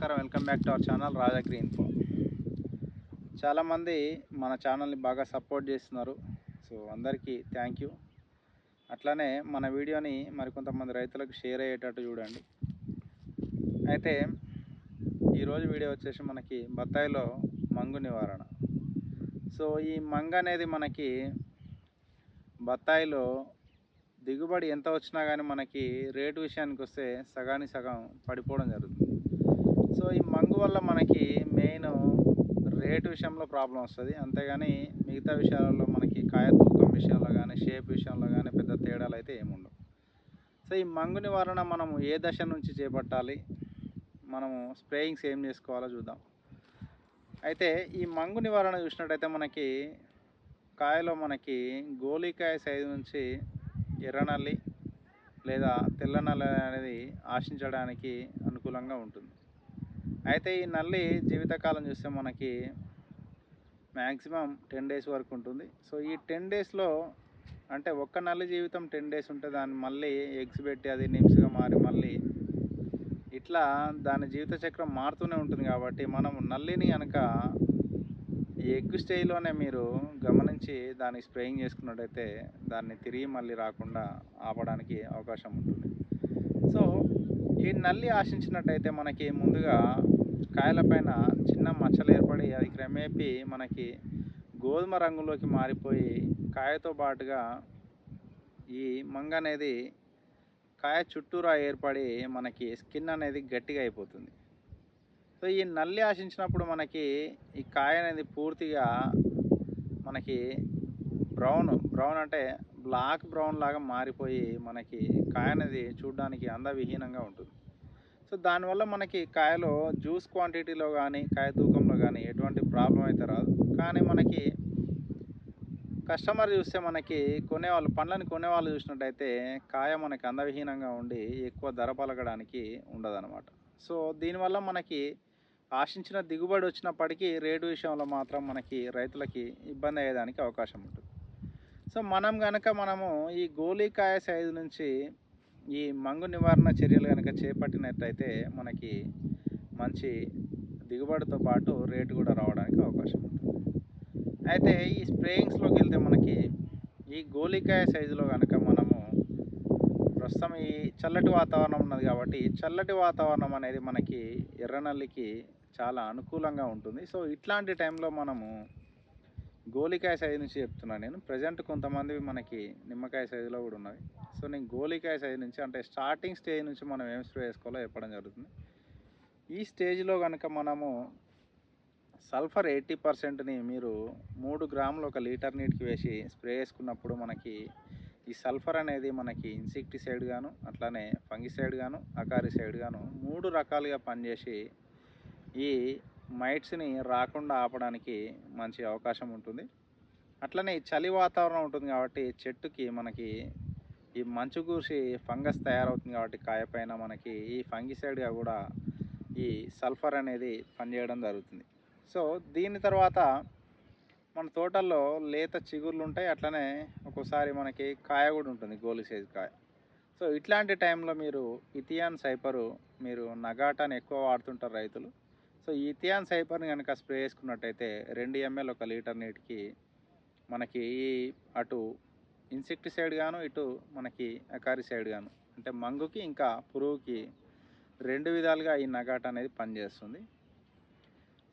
నమస్కారం. Welcome back to our channel Rajagri info. చాలామంది మన ఛానల్ని బాగా సపోర్ట్ చేస్తున్నారు. సో అందరికీ థ్యాంక్ యూ. అట్లానే మన వీడియోని మరికొంతమంది రైతులకు షేర్ అయ్యేటట్టు చూడండి. అయితే ఈరోజు వీడియో వచ్చేసి మనకి బత్తాయిలో మంగు నివారణ. సో ఈ మంగ అనేది మనకి బత్తాయిలో దిగుబడి ఎంత వచ్చినా కానీ మనకి రేటు విషయానికి వస్తే సగానికి సగం పడిపోవడం జరుగుతుంది. సో ఈ మంగు వల్ల మనకి మెయిన్ రేటు విషయంలో ప్రాబ్లం వస్తుంది. అంతేగాని మిగతా విషయాలలో మనకి కాయ తూకం విషయంలో కానీ షేప్ విషయంలో కానీ పెద్ద తేడాలు అయితే ఏముండవు. సో ఈ మంగు నివారణ మనము ఏ దశ నుంచి చేపట్టాలి? మనము స్ప్రేయింగ్స్ ఏం చేసుకోవాలో చూద్దాం. అయితే ఈ మంగు నివారణ చూసినట్టయితే మనకి కాయలో మనకి గోలికాయ సైజు నుంచి ఎర్రనల్లి లేదా తెల్ల నల్లి అనేది ఆశించడానికి అనుకూలంగా ఉంటుంది. అయితే ఈ నల్లి జీవితకాలం చూస్తే మనకి మ్యాక్సిమం టెన్ డేస్ వరకు ఉంటుంది. సో ఈ టెన్ డేస్లో అంటే ఒక్క నల్లి జీవితం టెన్ డేస్ ఉంటే దాన్ని మళ్ళీ ఎగ్స్ పెట్టి అది నిమ్స్గా మారి మళ్ళీ ఇట్లా దాని జీవిత చక్రం మారుతూనే ఉంటుంది కాబట్టి మనం నల్లిని కనుక ఈ ఎగ్ స్టేజ్లోనే మీరు గమనించి దాన్ని స్ప్రేయింగ్ చేసుకున్నట్టయితే దాన్ని తిరిగి మళ్ళీ రాకుండా ఆపడానికి అవకాశం ఉంటుంది. సో ఈ నల్లి ఆశించినట్టయితే మనకి ముందుగా కాయలపైన చిన్న మచ్చలు ఏర్పడి అది క్రమేపీ మనకి గోధుమ రంగులోకి మారిపోయి కాయతో పాటుగా ఈ మంగ అనేది కాయ చుట్టూరా ఏర్పడి మనకి స్కిన్ అనేది గట్టిగా అయిపోతుంది. సో ఈ నల్లి ఆశించినప్పుడు మనకి ఈ కాయ అనేది పూర్తిగా మనకి బ్రౌన్ బ్రౌన్ అంటే బ్లాక్ బ్రౌన్ లాగా మారిపోయి మనకి కాయ అనేది చూడడానికి అందవిహీనంగా ఉంటుంది. సో దానివల్ల మనకి కాయలో జ్యూస్ క్వాంటిటీలో కానీ కాయ తూకంలో కానీ ఎటువంటి ప్రాబ్లం అయితే రాదు. కానీ మనకి కస్టమర్ చూస్తే మనకి కొనేవాళ్ళు పండ్లను కొనేవాళ్ళు చూసినట్టయితే కాయ మనకి అందవిహీనంగా ఉండి ఎక్కువ ధర పలకడానికి ఉండదన్నమాట. సో దీనివల్ల మనకి ఆశించిన దిగుబడి వచ్చినప్పటికీ రేటు విషయంలో మాత్రం మనకి రైతులకి ఇబ్బంది అయ్యేదానికి అవకాశం ఉంటుంది. సో మనం కనుక మనము ఈ గోలీకాయ సైజు నుంచి ఈ మంగు నివారణ చర్యలు కనుక చేపట్టినట్టయితే మనకి మంచి దిగుబడితో పాటు రేటు కూడా రావడానికి అవకాశం ఉంటుంది. అయితే ఈ స్ప్రేయింగ్స్లోకి వెళ్తే మనకి ఈ గోలికాయ సైజులో కనుక మనము ప్రస్తుతం ఈ చల్లటి వాతావరణం ఉన్నది కాబట్టి చల్లటి వాతావరణం అనేది మనకి ఎర్రనల్లికి చాలా అనుకూలంగా ఉంటుంది. సో ఇట్లాంటి టైంలో మనము గోలికాయ సైజు నుంచి చెప్తున్నాను నేను. ప్రజెంట్ కొంతమంది మనకి నిమ్మకాయ సైజులో కూడా ఉన్నవి. సో నేను గోలికాయ సైజు నుంచి అంటే స్టార్టింగ్ స్టేజ్ నుంచి మనం ఏం స్ప్రే వేసుకోవాలో చెప్పడం జరుగుతుంది. ఈ స్టేజ్లో కనుక మనము సల్ఫర్ ఎయిటీ పర్సెంట్ని మీరు మూడు గ్రాములు ఒక లీటర్ నీటికి వేసి స్ప్రే చేసుకున్నప్పుడు మనకి ఈ సల్ఫర్ అనేది మనకి ఇన్సెక్టిసైడ్ గాను అట్లానే ఫంగిసైడ్ గాను అకారిసైడ్ గాను మూడు రకాలుగా పనిచేసి ఈ మైట్స్ని రాకుండా ఆపడానికి మంచి అవకాశం ఉంటుంది. అట్లనే చలి వాతావరణం ఉంటుంది కాబట్టి చెట్టుకి మనకి ఈ మంచు కూసి ఫంగస్ తయారవుతుంది కాబట్టి కాయపైన మనకి ఈ ఫంగిసైడ్గా కూడా ఈ సల్ఫర్ అనేది పనిచేయడం జరుగుతుంది. సో దీని తర్వాత మన తోటల్లో లేత చిగుర్లు ఉంటాయి. అట్లనే ఒక్కోసారి మనకి కాయ కూడా ఉంటుంది గోలి సైజ్ కాయ. సో ఇట్లాంటి టైంలో మీరు ఇథియాన్ సైపరు మీరు నగాటాని ఎక్కువ వాడుతుంటారు రైతులు. సో ఈ ఇథియాన్ సైపర్ని కనుక స్ప్రే చేసుకున్నట్టయితే రెండు ఎంఎల్ ఒక లీటర్ నీటికి మనకి ఈ అటు ఇన్సెక్టిసైడ్ గాను ఇటు మనకి అకారిసైడ్ గాను అంటే మంగుకి ఇంకా పురుగుకి రెండు విధాలుగా ఈ నగాట అనేది పనిచేస్తుంది.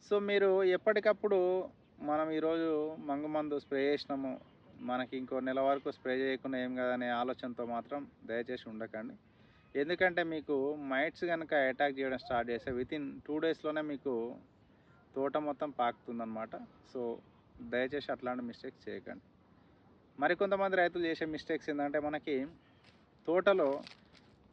సో మీరు ఎప్పటికప్పుడు మనం ఈరోజు మంగు మందు స్ప్రే చేసినాము మనకి ఇంకో నెల వరకు స్ప్రే చేయకుండా ఏం కదనే ఆలోచనతో మాత్రం దయచేసి ఉండకండి. ఎందుకంటే మీకు మైట్స్ కనుక అటాక్ చేయడం స్టార్ట్ చేస్తే విత్ ఇన్ టూ డేస్లోనే మీకు తోట మొత్తం పాకుతుందన్నమాట. సో దయచేసి అట్లాంటి మిస్టేక్స్ చేయకండి. మరికొంతమంది రైతులు చేసే మిస్టేక్స్ ఏంటంటే మనకి తోటలో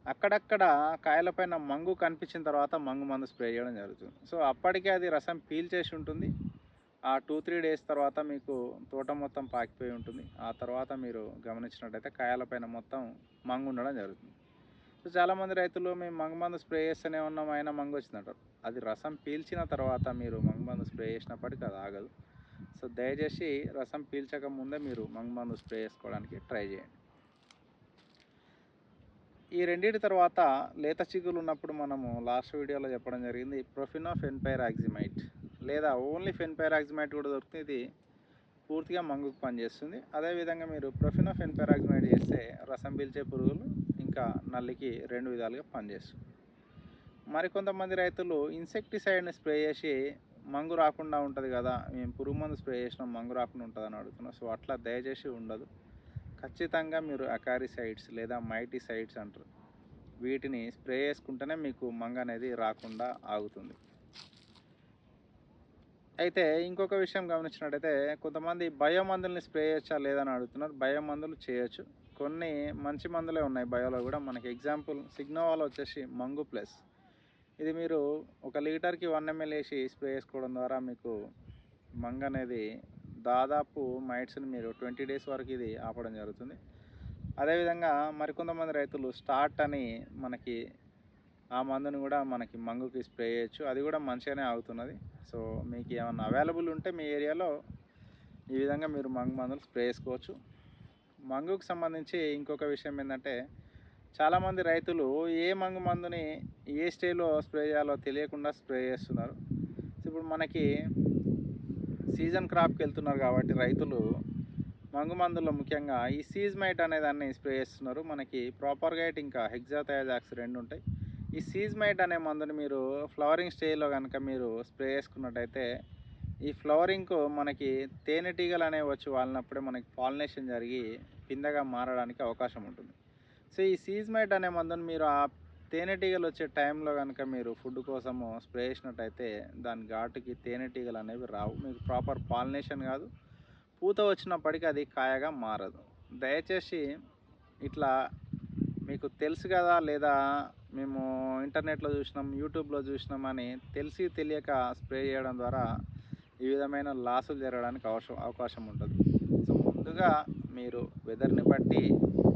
అక్కడక్కడ కాయలపైన మంగు కనిపించిన తర్వాత మంగు మందు స్ప్రే చేయడం జరుగుతుంది. సో అప్పటికే అది రసం పీల్చేసి ఉంటుంది. ఆ టూ త్రీ డేస్ తర్వాత మీకు తోట మొత్తం పాకిపోయి ఉంటుంది. ఆ తర్వాత మీరు గమనించినట్టయితే కాయలపైన మొత్తం మంగు ఉండడం జరుగుతుంది. సో చాలామంది రైతులు మేము మంగమందు స్ప్రే చేస్తూనే ఉన్నాం అయినా మంగు వచ్చిందంటారు అది రసం పీల్చిన తర్వాత మీరు మంగమందు స్ప్రే చేసినప్పటికీ అది ఆగదు. సో దయచేసి రసం పీల్చక ముందే మీరు మంగమందు స్ప్రే చేసుకోవడానికి ట్రై చేయండి. ఈ రెండింటి తర్వాత లేత చిగులు ఉన్నప్పుడు మనము లాస్ట్ వీడియోలో చెప్పడం జరిగింది ప్రొఫినో ఫెన్పైరాక్సిమైట్ లేదా ఓన్లీ ఫెన్పైరాక్సిమైట్ కూడా దొరుకుతుంది. ఇది పూర్తిగా మంగుకు పనిచేస్తుంది. అదేవిధంగా మీరు ప్రొఫినో ఫెన్పైరాక్సిమైట్ చేస్తే రసం పీల్చే పురుగులు ఇంకా నల్లికి రెండు విధాలుగా పనిచేస్తుంది. మరికొంతమంది రైతులు ఇన్సెక్టిసైడ్ని స్ప్రే చేసి మంగు రాకుండా ఉంటుంది కదా మేము పురుగు మందు స్ప్రే చేసినాం మంగు రాకుండా ఉంటుంది అని అడుగుతున్నాం. సో అట్లా దయచేసి ఉండదు. ఖచ్చితంగా మీరు అకారిసైడ్స్ లేదా మైటిసైడ్స్ అంటారు. వీటిని స్ప్రే చేసుకుంటేనే మీకు మంగ అనేది రాకుండా ఆగుతుంది. అయితే ఇంకొక విషయం గమనించినట్టయితే కొంతమంది బయో మందుల్ని స్ప్రే చేయొచ్చా లేదని అడుగుతున్నారు. బయో మందులు చేయొచ్చు. కొన్ని మంచి మందులే ఉన్నాయి బయోలో కూడా. మనకి ఎగ్జాంపుల్ సిగ్నోవాల్ వచ్చేసి మంగు ప్లస్. ఇది మీరు ఒక లీటర్కి వన్ ఎంఎల్ వేసి స్ప్రే చేసుకోవడం ద్వారా మీకు మంగ అనేది దాదాపు మైట్స్ని మీరు ట్వంటీ డేస్ వరకు ఇది ఆపడం జరుగుతుంది. అదేవిధంగా మరికొంతమంది రైతులు స్టార్ట్ అని మనకి ఆ మందుని కూడా మనకి మంగుకి స్ప్రే చేయొచ్చు. అది కూడా మంచిగానే ఆగుతున్నది. సో మీకు ఏమన్నా అవైలబుల్ ఉంటే మీ ఏరియాలో ఈ విధంగా మీరు మంగు మందులు స్ప్రే చేసుకోవచ్చు. మంగుకు సంబంధించి ఇంకొక విషయం ఏంటంటే చాలామంది రైతులు ఏ మంగు మందుని ఏ స్టేలో స్ప్రే చేయాలో తెలియకుండా స్ప్రే చేస్తున్నారు. ఇప్పుడు మనకి సీజన్ క్రాప్కి వెళ్తున్నారు కాబట్టి రైతులు మంగు మందుల్లో ముఖ్యంగా ఈ సీజ్మైట్ అనే దాన్ని స్ప్రే చేస్తున్నారు. మనకి ప్రాపర్గైట్ ఇంకా హెగ్జాథయాజాక్స్ రెండు ఉంటాయి. ఈ సీజ్మైట్ అనే మందుని మీరు ఫ్లవరింగ్ స్టేజ్లో కనుక మీరు స్ప్రే చేసుకున్నట్టయితే ఈ ఫ్లవరింగ్కు మనకి తేనెటీగలు అనేవి వచ్చి వాలినప్పుడే మనకి పాలినేషన్ జరిగి పిందగా మారడానికి అవకాశం ఉంటుంది. సో ఈ సీజ్మైట్ అనే మందుని మీరు ఆ తేనెటీగలు వచ్చే టైంలో కనుక మీరు ఫుడ్ కోసము స్ప్రే చేసినట్టయితే దాని ఘాటుకి తేనెటీగలు అనేవి రావు. మీకు ప్రాపర్ పాలినేషన్ కాదు. పూత వచ్చినప్పటికీ అది కాయగా మారదు. దయచేసి ఇట్లా మీకు తెలుసు కదా లేదా మేము ఇంటర్నెట్లో చూసినాం యూట్యూబ్లో చూసినాం అని తెలిసి తెలియక స్ప్రే చేయడం ద్వారా ఈ విధమైన లాసులు జరగడానికి అవసరం అవకాశం ఉంటుంది. సో ముందుగా మీరు వెదర్ని బట్టి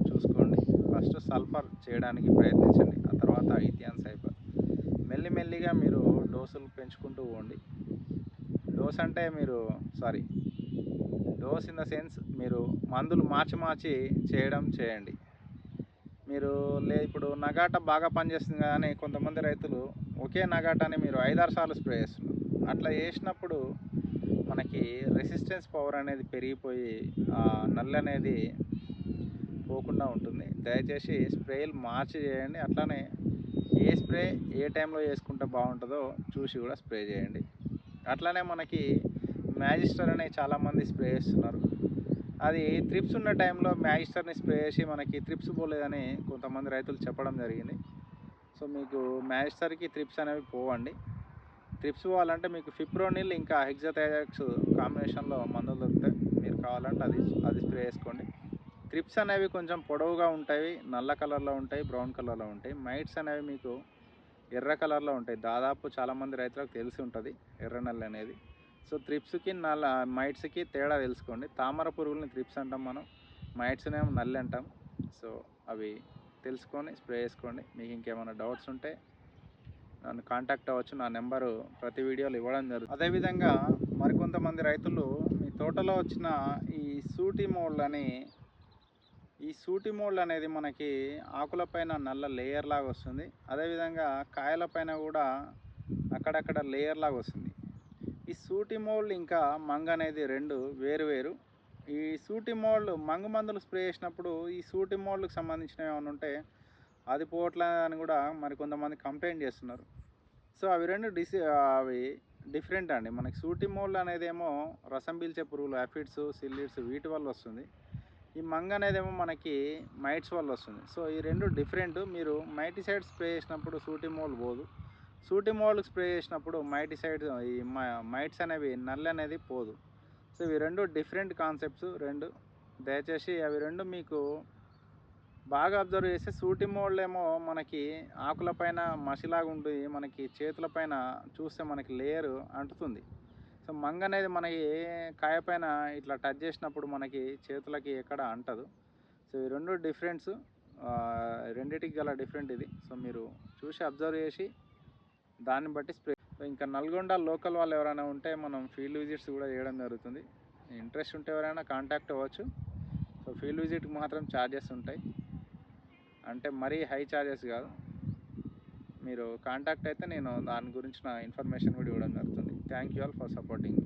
చూసుకోండి. ఫస్ట్ సల్ఫర్ చేయడానికి ప్రయత్నించండి. ఆ తర్వాత ఇథియాన్ సైఫర్ మెల్లిమెల్లిగా మీరు డోసులు పెంచుకుంటూ పోండి. డోస్ అంటే మీరు sorry dose in the sense మీరు మందులు మార్చి మార్చి చేయడం చేయండి. మీరు లే ఇప్పుడు నగాట బాగా పనిచేస్తుంది కానీ కొంతమంది రైతులు ఒకే నగాటాని మీరు ఐదారు సార్లు స్ప్రే చేస్తున్నారు. అట్లా చేసినప్పుడు మనకి రెసిస్టెన్స్ పవర్ అనేది పెరిగిపోయి ఆ నల్లు అనేది పోకుండా ఉంటుంది. దయచేసి స్ప్రేలు మార్చి చేయండి. అట్లానే ఏ స్ప్రే ఏ టైంలో చేసుకుంటే బాగుంటుందో చూసి కూడా స్ప్రే చేయండి. అట్లానే మనకి మ్యాజిస్టర్ అనే చాలామంది స్ప్రే చేస్తున్నారు. అది త్రిప్స్ ఉన్న టైంలో మ్యాజిస్టర్ని స్ప్రే చేసి మనకి త్రిప్స్ పోలేదని కొంతమంది రైతులు చెప్పడం జరిగింది. సో మీకు మ్యాజిస్టర్కి త్రిప్స్ అనేవి పోవండి. ట్రిప్స్ పోవాలంటే మీకు ఫిప్రోనిల్ ఇంకా హెగ్జాథైరాక్స్ కాంబినేషన్లో మందులు దొరుకుతాయి. మీరు కావాలంటే అది అది స్ప్రే చేసుకోండి. ట్రిప్స్ అనేవి కొంచెం పొడవుగా ఉంటాయి నల్ల కలర్లో ఉంటాయి బ్రౌన్ కలర్లో ఉంటాయి. మైట్స్ అనేవి మీకు ఎర్ర కలర్లో ఉంటాయి. దాదాపు చాలామంది రైతులకు తెలిసి ఉంటుంది ఎర్ర నల్లి అనేది. సో త్రిప్స్కి నల్ల మైట్స్కి తేడా తెలుసుకోండి. తామర పురుగులని త్రిప్స్ అంటాం మనం మైట్స్నేమో నల్లి అంటాం. సో అవి తెలుసుకొని స్ప్రే చేసుకోండి. మీకు ఇంకేమైనా డౌట్స్ ఉంటే నన్ను కాంటాక్ట్ అవ్వచ్చు నా నెంబరు ప్రతి వీడియోలో ఇవ్వడం జరుగుతుంది. అదేవిధంగా మరికొంతమంది రైతులు మీ తోటలో వచ్చిన ఈ సూటి మోళ్ళు అని ఈ సూటి మోళ్ళు అనేది మనకి ఆకులపైన నల్ల లేయర్ లాగా వస్తుంది. అదేవిధంగా కాయలపైన కూడా అక్కడక్కడ లేయర్ లాగా వస్తుంది. ఈ సూటి మోళ్ళు ఇంకా మంగ అనేది రెండు వేరు వేరు. ఈ సూటి మోళ్ళు మంగు మందులు స్ప్రే చేసినప్పుడు ఈ సూటి మోళ్ళకు సంబంధించినవి ఏమైనా ఉంటే అది పోవట్లేదని అని కూడా మరి కొంతమంది కంప్లైంట్ చేస్తున్నారు. సో అవి రెండు డిసి అవి డిఫరెంట్ అండి. మనకి సూటి మోల్ అనేది ఏమో రసం పీల్చే పురుగులు యాఫిడ్స్ సిల్లిడ్స్ వీటి వల్ల వస్తుంది. ఈ మంగ అనేదేమో మనకి మైట్స్ వల్ల వస్తుంది. సో ఈ రెండు డిఫరెంట్. మీరు మైటిసైడ్ స్ప్రే చేసినప్పుడు సూటి మోల్ పోదు. సూటి మోల్ స్ప్రే చేసినప్పుడు మైటిసైడ్ ఈ మైట్స్ అనేవి నల్లి అనేది పోదు. సో ఇవి రెండు డిఫరెంట్ కాన్సెప్ట్స్ రెండు. దయచేసి అవి రెండు మీకు బాగా అబ్జర్వ్ చేస్తే సూటి మోళ్ళు మనకి ఆకుల పైన మసిలాగా ఉంటుంది మనకి చేతులపైన చూస్తే మనకి లేయర్ అంటుతుంది. సో మంగ అనేది మనకి కాయపైన ఇట్లా టచ్ చేసినప్పుడు మనకి చేతులకి ఎక్కడ అంటదు. సో ఈ రెండు డిఫరెన్స్ రెండిటికి గల డిఫరెంట్ ఇది. సో మీరు చూసి అబ్జర్వ్ చేసి దాన్ని బట్టి స్ప్రే ఇంకా నల్గొండ లోకల్ వాళ్ళు ఎవరైనా ఉంటే మనం ఫీల్డ్ విజిట్స్ కూడా చేయడం జరుగుతుంది. ఇంట్రెస్ట్ ఉంటే ఎవరైనా కాంటాక్ట్ అవ్వచ్చు. సో ఫీల్డ్ విజిట్కి మాత్రం ఛార్జెస్ ఉంటాయి. అంటే మరీ హై ఛార్జెస్ కాదు. మీరు కాంటాక్ట్ అయితే నేను దాని గురించి నా ఇన్ఫర్మేషన్ కూడా ఇవ్వడం జరుగుతుంది. Thank you all for supporting